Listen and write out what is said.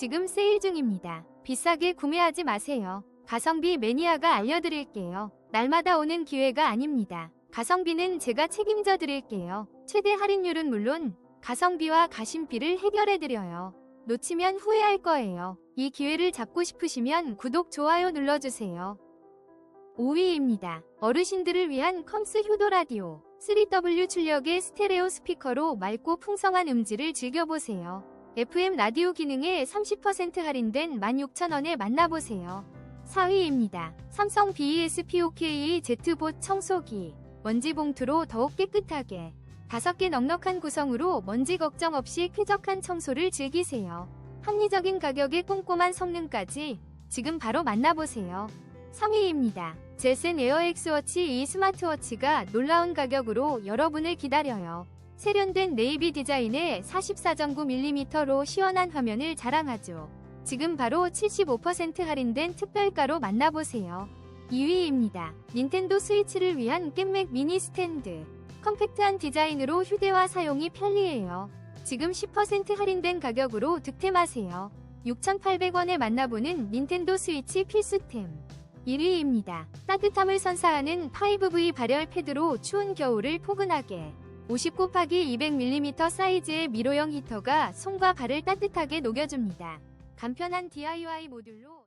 지금 세일 중입니다. 비싸게 구매하지 마세요. 가성비 매니아가 알려드릴게요. 날마다 오는 기회가 아닙니다. 가성비는 제가 책임져 드릴게요. 최대 할인율은 물론 가성비와 가심비를 해결해 드려요. 놓치면 후회할 거예요. 이 기회를 잡고 싶으시면 구독, 좋아요 눌러주세요. 5위입니다. 어르신들을 위한 컴스 효도 라디오. 3W 출력의 스테레오 스피커로 맑고 풍성한 음질을 즐겨보세요. FM 라디오 기능에 30% 할인된 16,000원에 만나보세요. 4위입니다. 삼성 BESPOK Z봇 청소기. 먼지 봉투로 더욱 깨끗하게. 5개 넉넉한 구성으로 먼지 걱정 없이 쾌적한 청소를 즐기세요. 합리적인 가격에 꼼꼼한 성능까지 지금 바로 만나보세요. 3위입니다. 제센 에어 엑스워치 이 스마트워치가 놀라운 가격으로 여러분을 기다려요. 세련된 네이비 디자인의 44.9mm로 시원한 화면을 자랑하죠. 지금 바로 75% 할인된 특별가로 만나보세요. 2위입니다. 닌텐도 스위치를 위한 겜맥 미니 스탠드. 컴팩트한 디자인으로 휴대와 사용이 편리해요. 지금 10% 할인된 가격으로 득템하세요. 6,800원에 만나보는 닌텐도 스위치 필수템. 1위입니다. 따뜻함을 선사하는 5V 발열 패드로 추운 겨울을 포근하게. 50 곱하기 200mm 사이즈의 미로형 히터가 손과 발을 따뜻하게 녹여줍니다. 간편한 DIY 모듈로